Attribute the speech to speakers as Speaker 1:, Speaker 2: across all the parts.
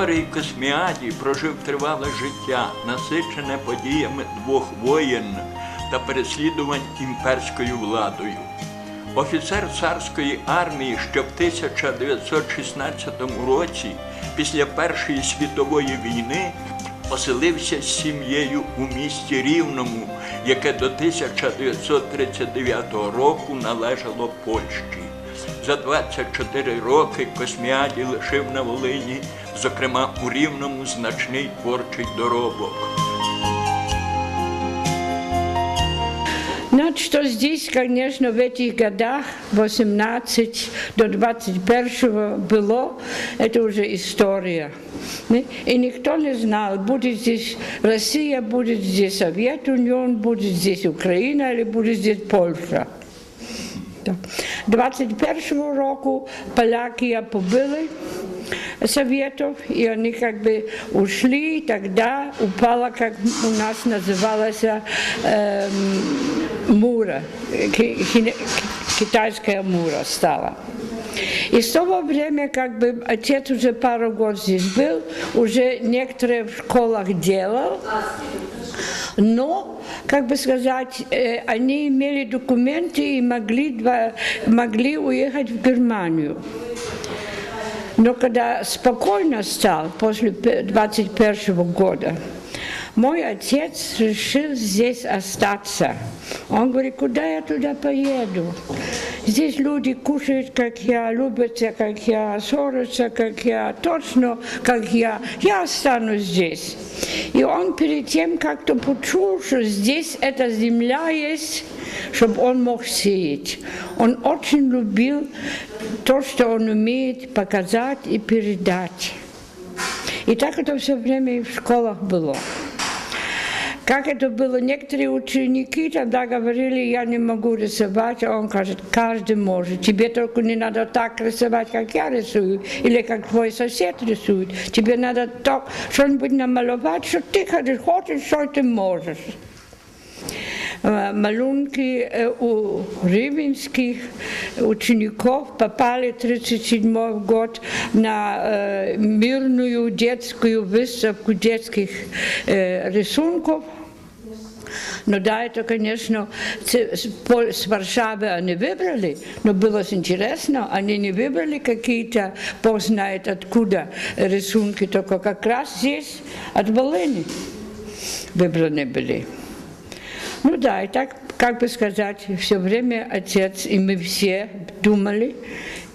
Speaker 1: Григорій Косміадій прожив тривале життя, насичене подіями двох воєн та переслідувань імперською владою. Офіцер царської армії, що в 1916 році, після Першої світової війни, поселився з сім'єю у місті Рівному, яке до 1939 року належало Польщі За 24 роки Косміаді лишив на Волині, зокрема у Рівному, значний творчий доробок.
Speaker 2: Ну, что здесь, конечно, в этих годах, 18 до 21 было, это уже история. Не? И никто не знал, будет здесь Россия, будет здесь Совет Union, будет здесь Украина или будет здесь Польша. Так. 21 року поляки побили Советов, и они как бы ушли, и тогда упала, как у нас называлась, эм, Мура, ки- хи- китайская Мура стала. И с того времени, как бы, отец уже пару год здесь был, уже некоторые в школах делал, но, как бы сказать, э, они имели документы и могли, два- могли уехать в Германию. Но когда спокойно стал, после пе- 21 года, мой отец решил здесь остаться. Он говорит, куда я туда поеду? Здесь люди кушают, как я, любятся, как я, ссорятся, как я, точно, как я. Я останусь здесь. И он перед тем как-то почул, что здесь эта земля есть, чтобы он мог сеять. Он очень любил то, что он умеет показать и передать. И так это все время и в школах было. Как это было, некоторые ученики тогда говорили, я не могу рисовать, а он говорит, каждый может. Тебе только не надо так рисовать, как я рисую, или как твой сосед рисует. Тебе надо так что-нибудь намалевать, что ты хочешь, что ты можешь. Э, Малюнки э, у рыбинских учеников попали в 1937 год на э, мирную детскую выставку детских э, рисунков. Ну да, это, конечно, ц- с Пол- с Варшавы они выбрали, но было интересно, они не выбрали какие-то, бог знает откуда, рисунки, только как раз здесь, от Волыни выбраны были. Ну да, и так, как бы сказать, все время отец и мы все думали,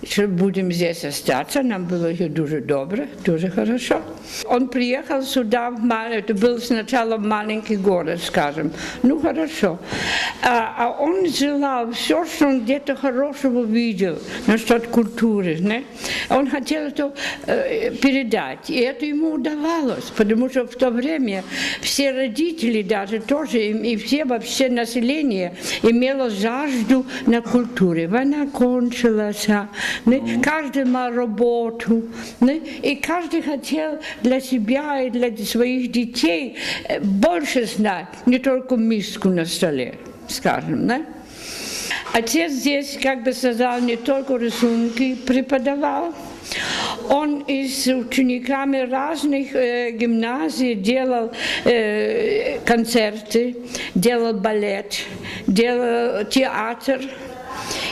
Speaker 2: что будем здесь остаться. Нам было еще дуже добро, дуже хорошо. Он приехал сюда, это был сначала маленький город, скажем. Ну хорошо. А, а он желал все, что он где-то хорошего видел насчет культуры. Не? Он хотел это э, передать. И это ему удавалось, потому что в то время все родители даже тоже, и все вообще население имело жажду на культуре. Война кончилась, а, не? каждый имел работу, не? и каждый хотел для себя и для своих детей э, больше знать, не только миску на столе, скажем. Не? Отец здесь, как бы сказал, не только рисунки преподавал, он и с учениками разных э, гимназий делал э, концерты, делал балет, делал театр.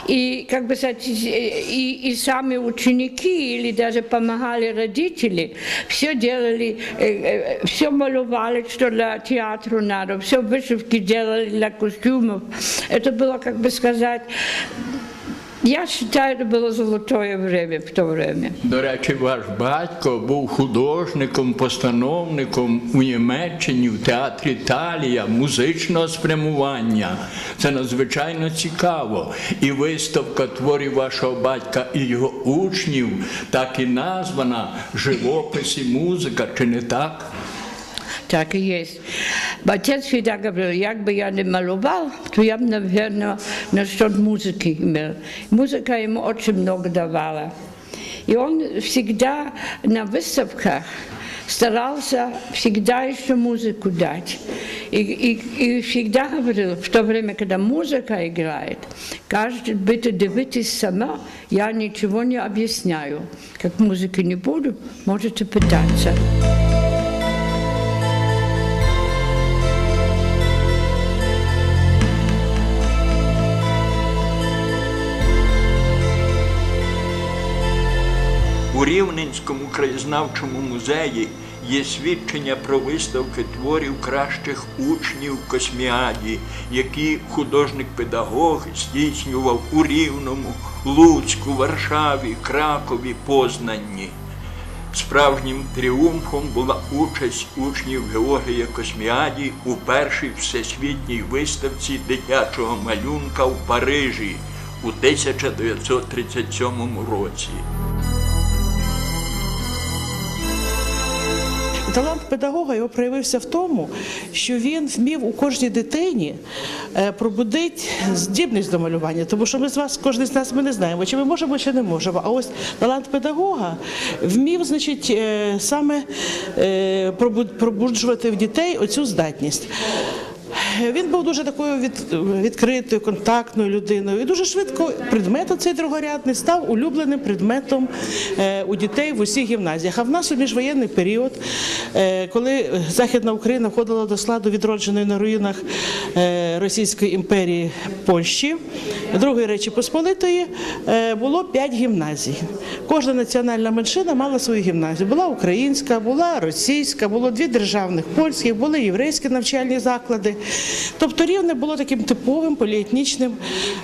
Speaker 2: И, как бы сказать, и, и сами ученики или даже помогали родители, все делали, э, э, все малювали, что для театра надо, все вышивки делали для костюмов. Это было, как бы сказать, я считаю, это было золотое время в то время.
Speaker 1: До речі, ваш батько був художником, постановником у Німеччині в театрі Талія музичного спрямування. Це надзвичайно цікаво. І виставка творів вашого батька і його учнів так і названа Живопис і музика, чи не так?
Speaker 2: Так и есть. Отец всегда говорил, як бы я не маловал, то я бы, наверное, насчет музыки имел. Музыка ему очень много давала. И он всегда на выставках старался всегда еще музыку дать. И, и, и всегда говорил, в то время, когда музыка играет, каждый, bitte дивитесь сама, я ничего не объясняю. Как музыки не буду, можете пытаться.
Speaker 1: Рівненському краєзнавчому музеї є свідчення про виставки творів кращих учнів Косміаді, які художник-педагог здійснював у Рівному, Луцьку, Варшаві, Кракові, Познанні. Справжнім тріумфом була участь учнів Георгія Косміаді у першій всесвітній виставці дитячого малюнка в Парижі у 1937 році.
Speaker 3: Талант педагога його проявився в тому, що він вмів у кожній дитині е, пробудити здібність до малювання. Тому що ми з вас, кожен з нас, ми не знаємо, чи ми можемо, чи не можемо. А ось талант педагога вмів, значить, е, саме е, пробуджувати в дітей оцю здатність. Він був дуже такою від, відкритою, контактною людиною. І дуже швидко предмет цей другорядний став улюбленим предметом е, у дітей в усіх гімназіях. А в нас у міжвоєнний період, е, коли Західна Україна входила до складу відродженої на руїнах е, Російської імперії Польщі, Другої Речі Посполитої, було п'ять гімназій. Кожна національна меншина мала свою гімназію. Була українська, була російська, було дві державних польських, були єврейські навчальні заклади. Тобто Рівне було таким типовим поліетнічним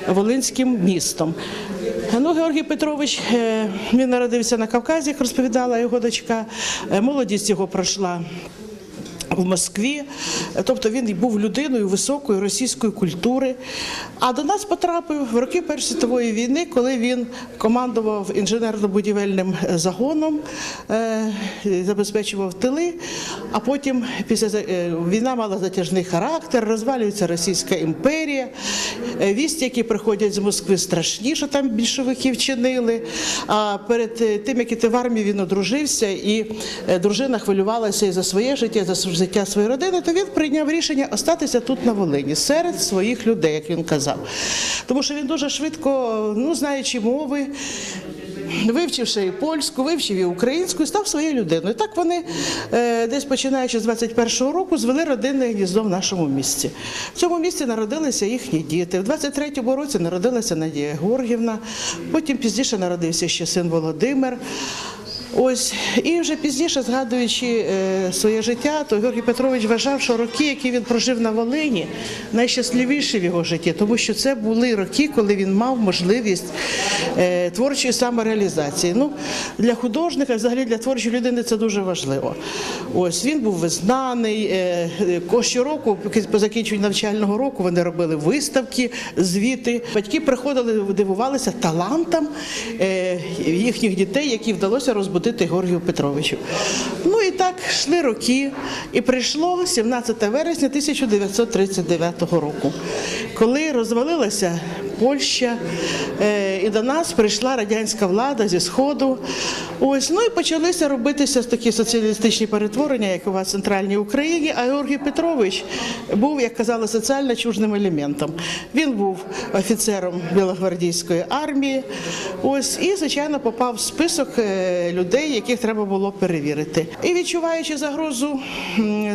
Speaker 3: волинським містом. Ну, Георгій Петрович е, він народився на Кавказі, як розповідала його дочка. Е, Молодість його пройшла в Москві, тобто він був людиною високої російської культури. А до нас потрапив в роки Першої світової війни, коли він командував інженерно-будівельним загоном, е, забезпечував тили. А потім після е, війна мала затяжний характер, розвалюється Російська імперія. Е, Вісті, які приходять з Москви, страшні, що там більшовики вчинили. А перед е, тим, як іти в армію, він одружився, і е, дружина хвилювалася і за своє життя, і за життя своєї родини, то він прийняв рішення остатися тут на Волині серед своїх людей, як він казав. Тому що він дуже швидко, ну знаючи мови. Вивчивши і польську, вивчив і українську, і став своєю людиною. Так вони, е, десь починаючи з 21-го року, звели родинне гніздо в нашому місті. В цьому місті народилися їхні діти. В 23-му році народилася Надія Георгівна, потім пізніше народився ще син Володимир. Ось і вже пізніше, згадуючи е, своє життя, то Георгій Петрович вважав, що роки, які він прожив на Волині, найщасливіші в його житті, тому що це були роки, коли він мав можливість е, творчої самореалізації. Ну для художника, взагалі для творчої людини, це дуже важливо. Ось він був визнаний. е, Щороку, по закінченню навчального року, вони робили виставки, звіти. Батьки приходили, дивувалися талантам їхніх дітей, які вдалося розбудити Георгію Петровичу. Ну і так йшли роки, і прийшло 17 вересня 1939 року, коли розвалилася Польща, е, і до нас прийшла радянська влада зі сходу. Ось ну і почалися робитися такі соціалістичні перетворення, як у вас в центральній Україні. А Георгій Петрович був, як казали, соціально чужним елементом. Він був офіцером Білогвардійської армії. Ось і звичайно попав в список е, людей, яких треба було перевірити. І відчуваючи загрозу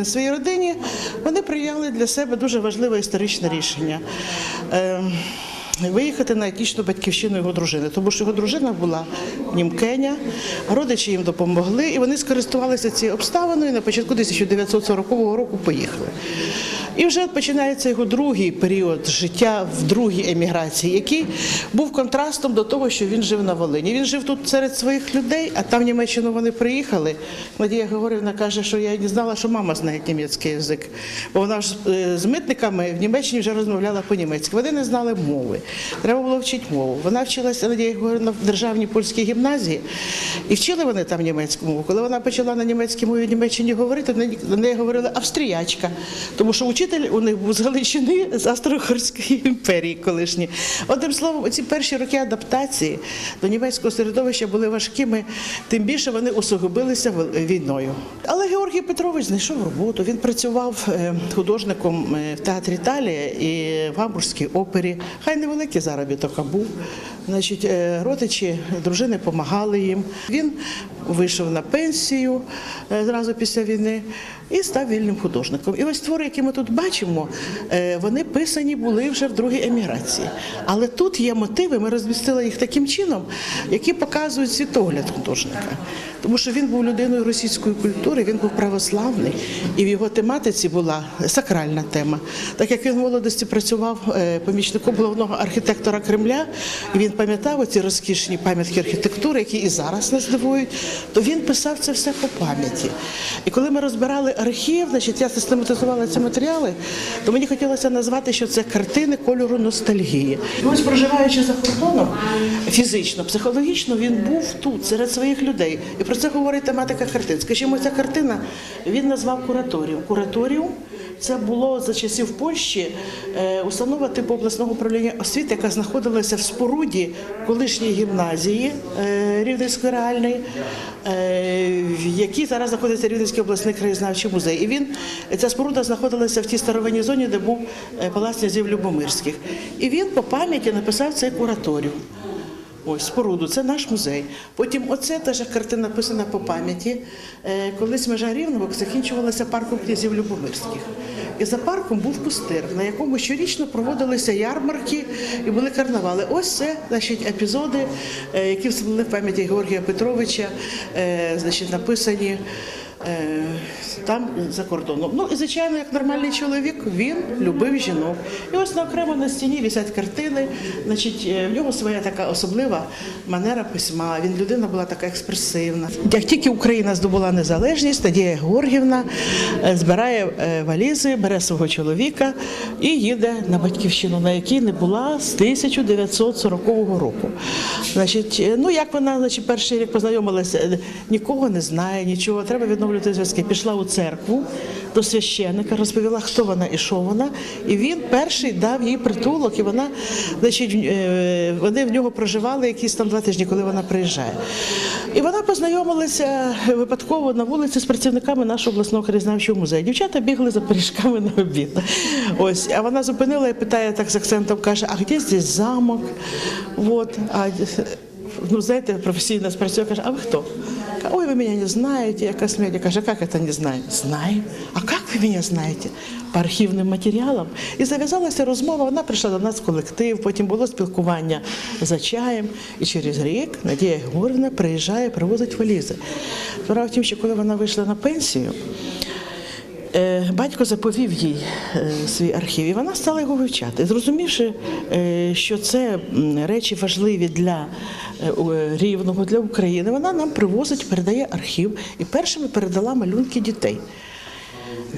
Speaker 3: своїй родині, вони прийняли для себе дуже важливе історичне рішення. Ем, Виїхати на етнічну батьківщину його дружини, тому що його дружина була німкеня, родичі їм допомогли, і вони скористувалися цією обставиною. і На початку 1940 року поїхали. І вже починається його другий період життя в другій еміграції, який був контрастом до того, що він жив на Волині. Він жив тут серед своїх людей, а там в Німеччину вони приїхали. Надія Григорівна каже, що я не знала, що мама знає німецький язик, бо вона ж е, з митниками в Німеччині вже розмовляла по-німецьки. Вони не знали мови. Треба було вчити мову. Вона вчилася Надія Григорівна в державній польській гімназії, і вчили вони там німецьку мову. Коли вона почала на німецькій мові в Німеччині говорити, на неї говорили австріячка, тому що вчитель вчитель у них був з Галичини з Австро-Угорської імперії колишні. Одним словом, ці перші роки адаптації до німецького середовища були важкими, тим більше вони усугубилися війною. Але Георгій Петрович знайшов роботу. Він працював е, художником е, в театрі Італія і в Гамбурзькій опері. Хай невеликий заробіток а був. Значить, е, родичі дружини допомагали їм. Він вийшов на пенсію зразу після війни і став вільним художником. І ось твори, які ми тут бачимо, е, вони писані були вже в другій еміграції. Але тут є мотиви, ми розмістили їх таким чином, які показують світогляд художника. Тому що він був людиною російської культури, він був православний, і в його тематиці була сакральна тема. Так як він в молодості працював е, помічником головного архітектора Кремля, і він пам'ятав оці розкішні пам'ятки архітектури, які і зараз нас дивують, то він писав це все по пам'яті. І коли ми розбирали архів, значить я систематизувала ці матеріали, то мені хотілося назвати, що це картини кольору ностальгії. Ось проживаючи за кордоном фізично, психологічно, він був тут, серед своїх людей. І про це говорить тематика картин. Скажімо, ця картина він назвав кураторіум. Кураторіум це було за часів Польщі е, установа типу обласного управління освіти, яка знаходилася в споруді колишньої гімназії е, Рівненської реальної, е, в якій зараз знаходиться Рівненський обласний краєзнавчий музей. І він ця споруда знаходилася в тій старовинній зоні, де був палац князів Любомирських. І він по пам'яті написав цей кураторіум. Ось споруду, це наш музей. Потім оце теж картина написана по пам'яті. Е, Колись межа Рівного закінчувалася парком князів Любомирських. І за парком був пустир, на якому щорічно проводилися ярмарки і були карнавали. Ось це значить, епізоди, е, які всплили в пам'яті Георгія Петровича, е, значить, написані. Е, Там за кордоном. Ну і звичайно, як нормальний чоловік, він любив жінок. І ось на окремо на стіні висять картини. Значить, е, в нього своя така особлива манера письма. Він людина була така експресивна. Як тільки Україна здобула незалежність, Надія Георгівна е, збирає валізи, бере свого чоловіка і їде на батьківщину, на якій не була з 1940 року. Значить, ну як вона, значить, перший рік познайомилася, нікого не знає, нічого, треба відновлювати зв'язки. Пішла у церкву до священника, розповіла, хто вона і що вона. І він перший дав їй притулок, і вона, значить, е, вони в нього проживали якісь там два тижні, коли вона приїжджає. І вона познайомилася випадково на вулиці з працівниками нашого обласного краєзнавчого музею. Дівчата бігли за пиріжками на обід. Ось, а вона зупинила і питає так з акцентом, каже, а де здесь замок? Вот. А, ну, знаєте, професійно спрацює, каже, а ви хто? Каже, Ой, вы меня не знаете. Я косметик. Каже, как это не знаю? Знаем. А как вы меня знаете? По архівним матеріалам. І зав'язалася розмова. Вона прийшла до нас в колектив, потім було спілкування за чаєм. І через рік Надія Георгіївна приїжджає, привозить валізи. Справа в тім, що коли вона вийшла на пенсію, Е, Батько заповів їй е, свій архів, і вона стала його вивчати. Зрозумівши, е, що це речі важливі для е, е, рівного для України, вона нам привозить, передає архів і першими передала малюнки дітей.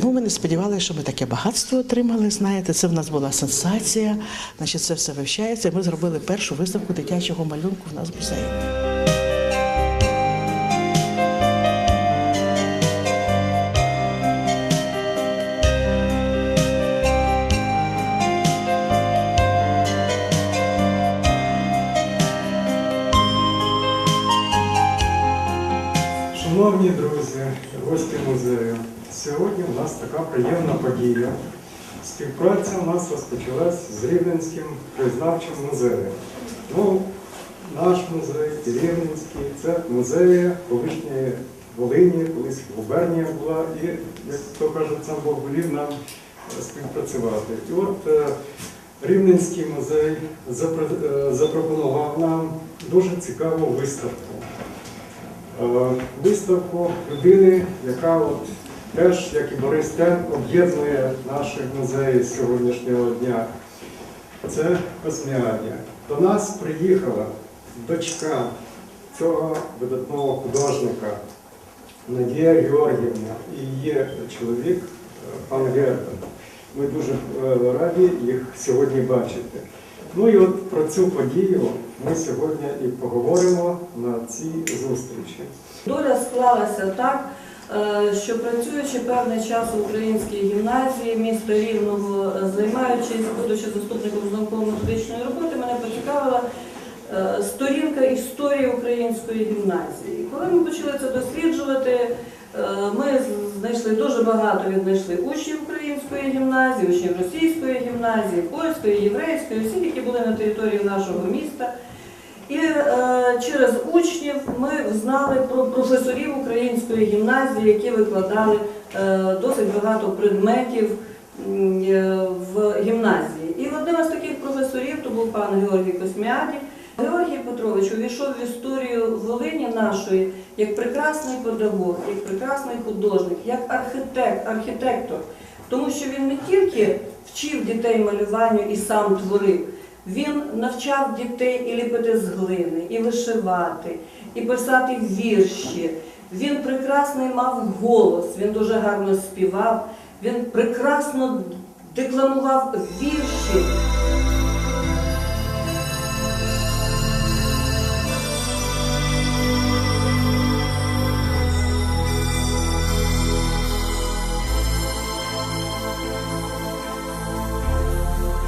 Speaker 3: Ну, ми не сподівалися, що ми таке багатство отримали. Знаєте, це в нас була сенсація. Значить, це все вивчається. Ми зробили першу виставку дитячого малюнку в нас в музеї.
Speaker 4: Шановні друзі, гості музею, сьогодні у нас така приємна подія. Співпраця у нас розпочалась з Рівненським краєзнавчим музеєм. Ну, наш музей Рівненський це музеї колишньої Волині, колись губернія була, і, як то кажуть, сам Бог волів нам співпрацювати. І от е, Рівненський музей е, запропонував нам дуже цікаву виставку. Е, виставку людини, яка от теж, як і Борис Тен, об'єднує наші музеї з сьогоднішнього дня. Це Косміадія. До нас приїхала дочка цього видатного художника Надія Георгівна і її чоловік е, пан Гербен. Ми дуже е, раді їх сьогодні бачити. Ну і от про цю подію ми сьогодні і поговоримо на цій зустрічі.
Speaker 5: Доля склалася так, е, що працюючи певний час у українській гімназії міста Рівного, е, займаючись, будучи заступником з науково-методичної роботи, мене поцікавила е, сторінка історії української гімназії. Коли ми почали це досліджувати, ми знайшли дуже багато віднайшли учнів української гімназії, учнів російської гімназії, польської, єврейської, всіх, які були на території нашого міста. І е, через учнів ми знали про професорів української гімназії, які викладали е, досить багато предметів е, в гімназії. І одним із таких професорів то був пан Георгій Косміаді. Георгій Петрович увійшов в історію Волині нашої як прекрасний педагог, як прекрасний художник, як архітект, архітектор, тому що він не тільки вчив дітей малюванню і сам творив. Він навчав дітей і ліпити з глини, і вишивати, і писати вірші. Він прекрасний мав голос, він дуже гарно співав, він прекрасно декламував вірші.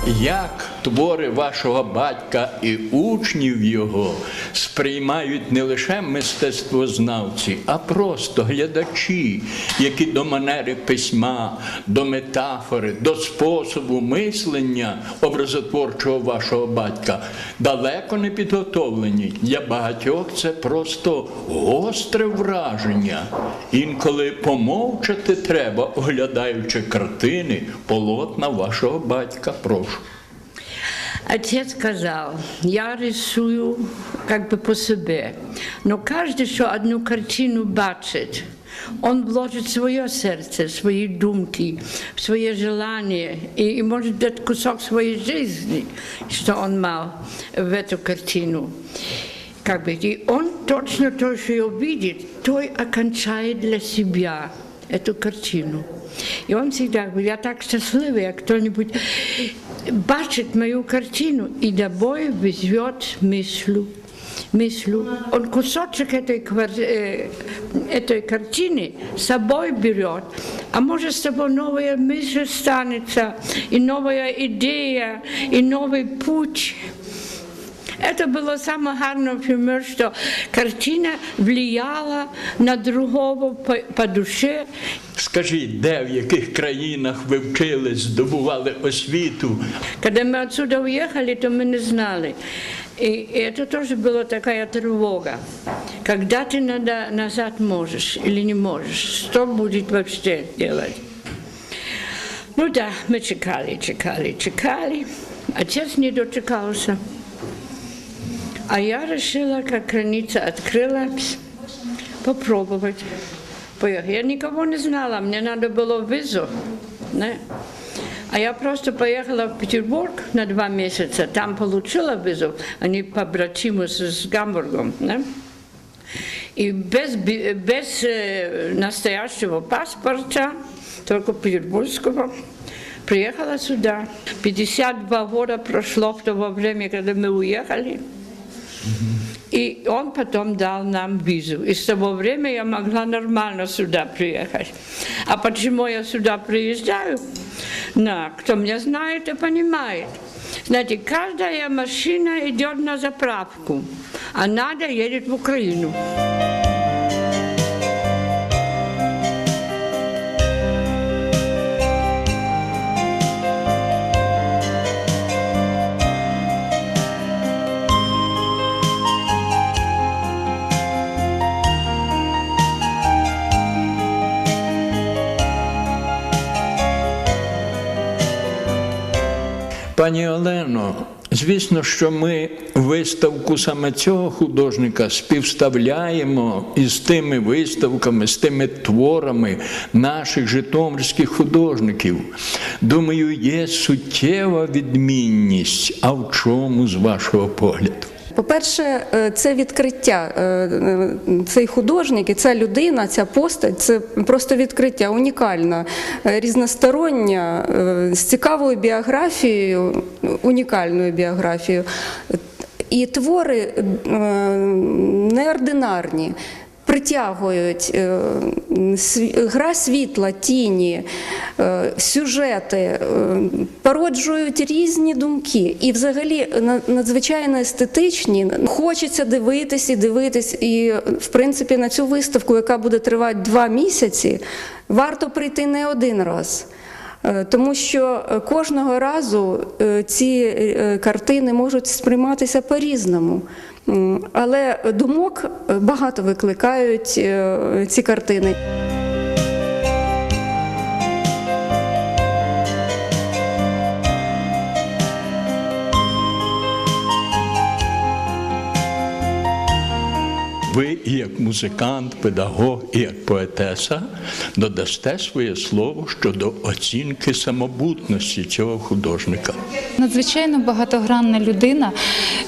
Speaker 1: Як твори вашого батька і учнів його сприймають не лише мистецтвознавці, а просто глядачі, які до манери письма, до метафори, до способу мислення образотворчого вашого батька далеко не підготовлені. Для багатьох це просто гостре враження. Інколи помовчати треба, оглядаючи картини, полотна вашого батька. Прошу.
Speaker 2: Отец сказал, я рисую как бы по себе, но каждый, что одну картину бачит, он вложит свое сердце, свои думки, свои желания и, и может дать кусок своей жизни, что он мал в эту картину. Как бы, и он точно то, что увидит, то и окончает для себя эту картину. И он всегда говорит, я так счастливый, а кто-нибудь бачит мою картину и домой везет мыслю. Мыслю. Он кусочек этой, квар- э, этой картины с собой берет, а может с тобой новая мысль станется, и новая идея, и новый путь. Это было самое гарное, например, что картина влияла на другого по, по душе.
Speaker 1: Скажіть, де в яких країнах ви вчились, здобували освіту?
Speaker 2: Когда мы отсюда уехали, то мы не знали. И это тоже была такая тревога. Когда ты надо, назад можешь или не можешь? Что будет вообще делать? Ну да, мы чекали, чекали, чекали. Отец не дочекался. А я решила, как граница открылась, попробовать. Поехать. Я никого не знала, мне надо было визу. Не? А я просто поехала в Петербург на два месяца, там получила визу, они побратимы с, с Гамбургом. Не? И без, би- без э, настоящего паспорта, только петербургского, приехала сюда. 52 года прошло в то время, когда мы уехали. И он потом дал нам визу. И с того времени я могла нормально сюда приехать. А почему я сюда приезжаю? На, кто меня знает и понимает. Знаете, каждая машина идет на заправку, а надо едет в Украину.
Speaker 1: Пані Олено, звісно, що ми виставку саме цього художника співставляємо із тими виставками, з тими творами наших житомирських художників. Думаю, є суттєва відмінність. А в чому з вашого погляду?
Speaker 6: По-перше, е, це відкриття. Е, е, Цей художник і ця людина, ця постать це просто відкриття, унікальна, різностороння, з цікавою біографією, унікальною біографією. І твори неординарні. Притягують е, гра світла, тіні, е, сюжети, е, породжують різні думки. І взагалі на- надзвичайно естетичні. Хочеться дивитись і дивитись. І, в принципі, на цю виставку, яка буде тривати два місяці, варто прийти не один раз. Тому що кожного разу ці картини можуть сприйматися по-різному. Але думок е, багато викликають е, ці картини.
Speaker 1: Як музикант, педагог, і як поетеса, додасте своє слово щодо оцінки самобутності цього художника.
Speaker 7: Надзвичайно багатогранна людина,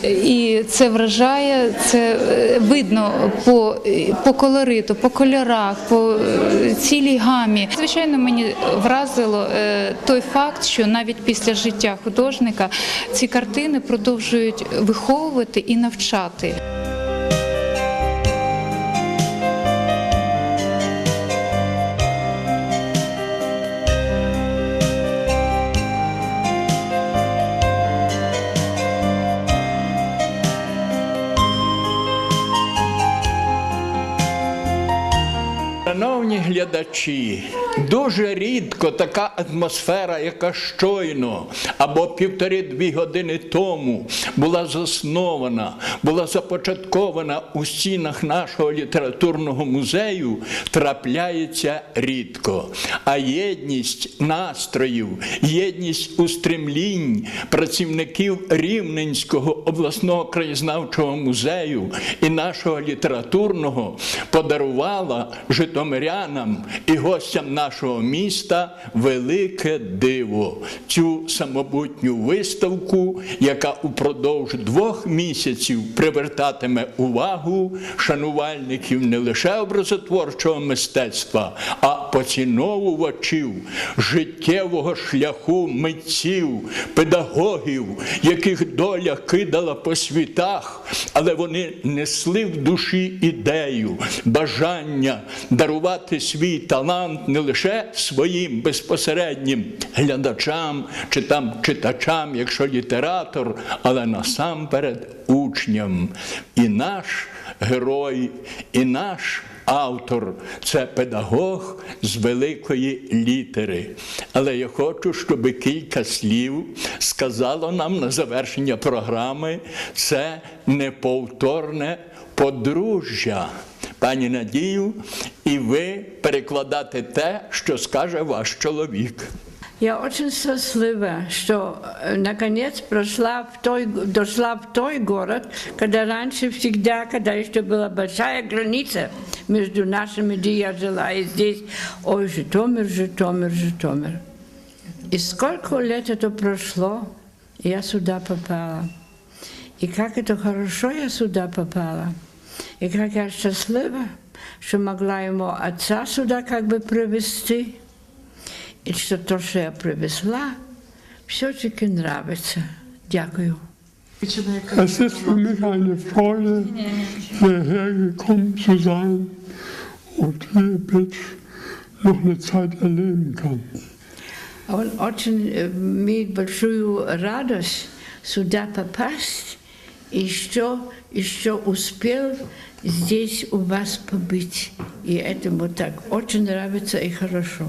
Speaker 7: і це вражає, це е, видно по, по колориту, по кольорах, по е, цілій гамі. Звичайно, мені вразило е, той факт, що навіть після життя художника ці картини продовжують виховувати і навчати.
Speaker 1: Глядачі, дуже рідко така атмосфера, яка щойно або півтори-дві години тому була заснована, була започаткована у стінах нашого літературного музею, трапляється рідко. А єдність настроїв, єдність устремлінь працівників Рівненського обласного краєзнавчого музею і нашого літературного подарувала житомирянам і гостям нашого міста велике диво. Цю самобутню виставку, яка упродовж двох місяців привертатиме увагу шанувальників не лише образотворчого мистецтва, а поціновувачів життєвого шляху митців, педагогів, яких доля кидала по світах, але вони несли в душі ідею, бажання дарувати свій талант не лише своїм безпосереднім глядачам чи там читачам, якщо літератор, але насамперед учням. І наш герой, і наш автор це педагог з великої літери. Але я хочу, щоб кілька слів сказало нам на завершення програми це неповторне подружжя Пані Надію, і ви перекладати те, що скаже ваш чоловік.
Speaker 2: Я очень счастлива, что э, наконец прошла в той, дошла в той город, когда раньше всегда, когда еще была большая граница между нашими, где я жила, и здесь, ой, Житомир, Житомир, Житомир. И сколько лет это прошло, и я сюда попала. И как это хорошо я сюда попала. И как я счастлива, что могла ему отца сюда как бы привезти. І що то, що я привезла, все-таки нравиться. Дякую.
Speaker 8: Es ist für mich eine Freude, hierher gekommen zu sein und hier Bitch noch eine Zeit erleben kann.
Speaker 2: Он очень имеет большую радость сюда попасть, и что еще успел здесь у вас побыть. И этому так очень нравится и хорошо.